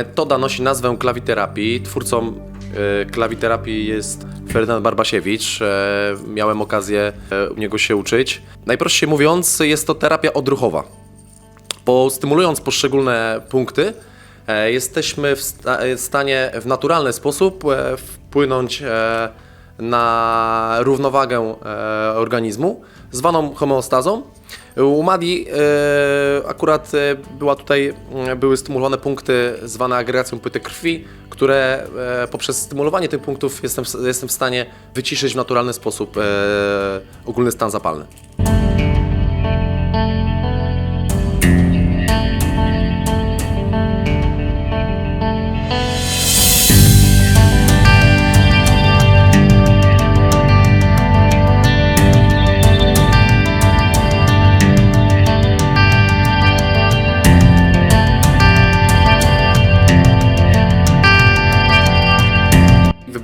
Metoda nosi nazwę klawiterapii. Twórcą e, klawiterapii jest Ferdynand Barbasiewicz. E, Miałem okazję e, u niego się uczyć. Najprościej mówiąc, jest to terapia odruchowa. Postymulując poszczególne punkty, jesteśmy w sta- w stanie w naturalny sposób wpłynąć na równowagę organizmu, zwaną homeostazą. U Madi e, akurat e, była tutaj, m, były stymulowane punkty zwane agregacją płyty krwi, które e, poprzez stymulowanie tych punktów jestem, jestem w stanie wyciszyć w naturalny sposób e, ogólny stan zapalny.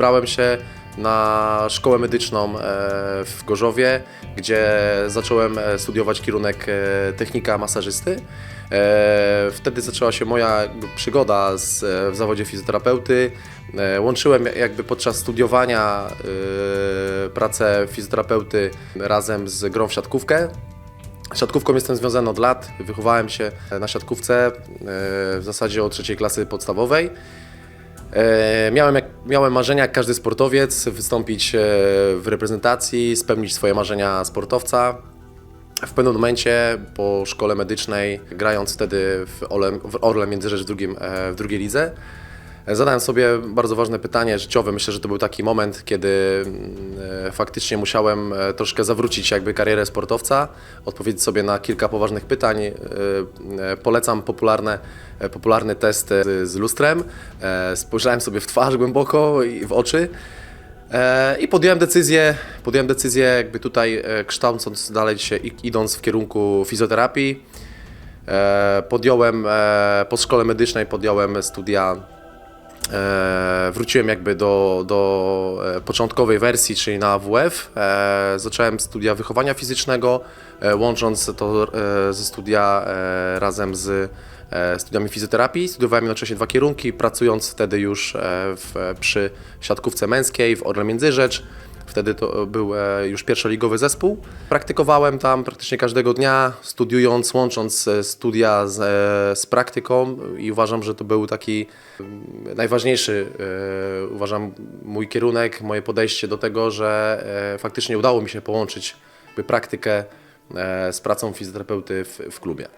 Wybrałem się na szkołę medyczną e, w Gorzowie, gdzie zacząłem e, studiować kierunek e, technika masażysty. Wtedy zaczęła się moja przygoda z, w zawodzie fizjoterapeuty. Łączyłem jakby podczas studiowania pracę fizjoterapeuty razem z grą w siatkówkę. Siatkówką jestem związany od lat. Wychowałem się na siatkówce w zasadzie od trzeciej klasy podstawowej. E, Miałem, jak, miałem marzenia, jak każdy sportowiec, wystąpić e, w reprezentacji, spełnić swoje marzenia sportowca. W pewnym momencie po szkole medycznej, grając wtedy w, Ole, w Orle Międzyrzecz w, drugim, e, w drugiej lidze, zadałem sobie bardzo ważne pytanie życiowe. Myślę, że to był taki moment, kiedy mm, e, faktycznie musiałem e, troszkę zawrócić jakby karierę sportowca, odpowiedzieć sobie na kilka poważnych pytań. E, Polecam popularne, popularny test z, lustrem. Spojrzałem sobie w twarz głęboko i w oczy. I podjąłem decyzję, podjąłem decyzję jakby tutaj kształcąc dalej się, idąc w kierunku fizjoterapii. Podjąłem, po szkole medycznej podjąłem studia, wróciłem jakby do, do e, początkowej wersji, czyli na AWF. E, Zacząłem studia wychowania fizycznego, e, łącząc to e, ze studia e, razem z e, studiami fizjoterapii. Studiowałem jednocześnie dwa kierunki, pracując wtedy już e, w, przy siatkówce męskiej w Orle Międzyrzecz. Wtedy to był e, już pierwszoligowy zespół. Praktykowałem tam praktycznie każdego dnia, studiując, łącząc e, studia z, e, z praktyką i uważam, że to był taki mm, najważniejszy, uważam, mój kierunek, moje podejście do tego, że faktycznie udało mi się połączyć praktykę z pracą fizjoterapeuty w, w klubie.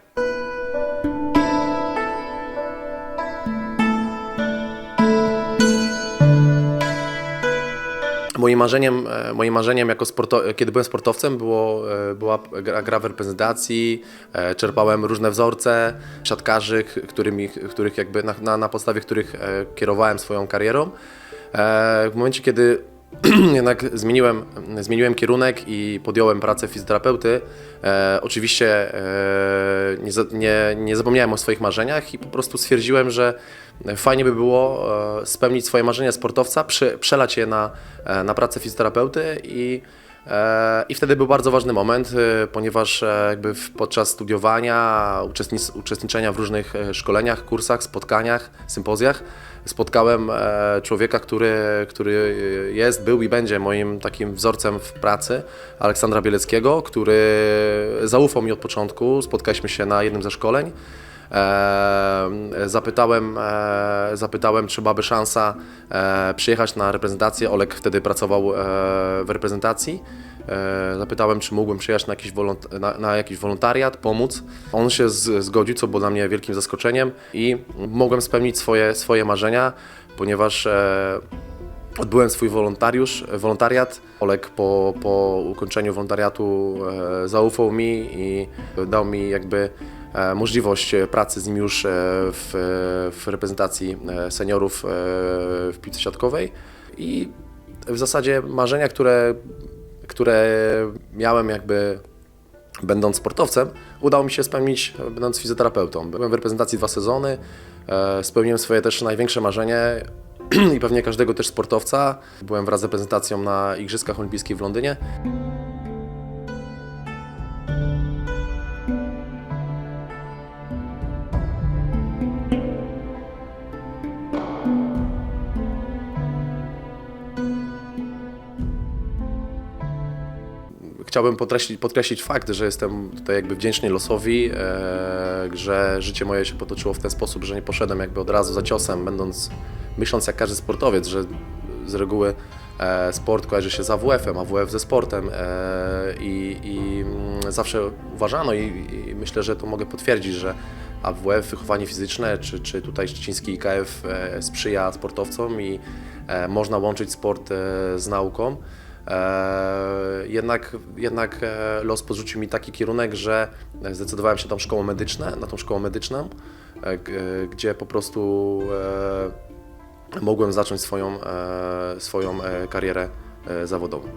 Moim marzeniem, e, moim marzeniem jako sporto- kiedy byłem sportowcem było, e, była gra, gra w reprezentacji, e, czerpałem różne wzorce siatkarzy, którymi, których jakby na, na, na podstawie których kierowałem swoją karierą. W momencie, kiedy jednak zmieniłem, zmieniłem kierunek i podjąłem pracę fizjoterapeuty, e, oczywiście e, nie, nie, nie zapomniałem o swoich marzeniach i po prostu stwierdziłem, że fajnie by było e, spełnić swoje marzenia sportowca, prze, przelać je na, e, na pracę fizjoterapeuty i E, I wtedy był bardzo ważny moment, ponieważ jakby podczas studiowania, uczestnic, uczestniczenia w różnych szkoleniach, kursach, spotkaniach, sympozjach spotkałem człowieka, który, który jest, był i będzie moim takim wzorcem w pracy, Aleksandra Bieleckiego, który zaufał mi od początku. Spotkaliśmy się na jednym ze szkoleń. E, zapytałem, e, zapytałem, czy byłaby szansa e, przyjechać na reprezentację. Olek wtedy pracował w reprezentacji. Zapytałem, czy mógłbym przyjechać na jakiś, wolont- na, na jakiś wolontariat, pomóc. On się z, zgodził, co było dla mnie wielkim zaskoczeniem i mogłem spełnić swoje, swoje marzenia, ponieważ Odbyłem swój wolontariusz, wolontariat. Olek po, po ukończeniu wolontariatu e, zaufał mi i dał mi jakby możliwość pracy z nim już e, w, w reprezentacji e, seniorów e, w piłce siatkowej. I w zasadzie marzenia, które, które miałem jakby będąc sportowcem, udało mi się spełnić e, będąc fizjoterapeutą. Byłem w reprezentacji dwa sezony, e, spełniłem swoje też największe marzenie i pewnie każdego też sportowca. Byłem wraz z reprezentacją na Igrzyskach Olimpijskich w Londynie. Chciałbym podkreślić, podkreślić fakt, że jestem tutaj jakby wdzięczny losowi, e, że życie moje się potoczyło w ten sposób, że nie poszedłem jakby od razu za ciosem, będąc, myśląc jak każdy sportowiec, że z reguły e, sport kojarzy się z AWF-em, AWF ze sportem e, i, i mm, zawsze uważano i, i myślę, że to mogę potwierdzić, że AWF, wychowanie fizyczne, czy, czy tutaj szczeciński IKF sprzyja sportowcom i można łączyć sport z nauką. E, jednak, jednak e, los podrzucił mi taki kierunek, że zdecydowałem się na tą szkołę medyczną, na tą szkołę medyczną, e, gdzie po prostu mogłem zacząć swoją, swoją karierę zawodową.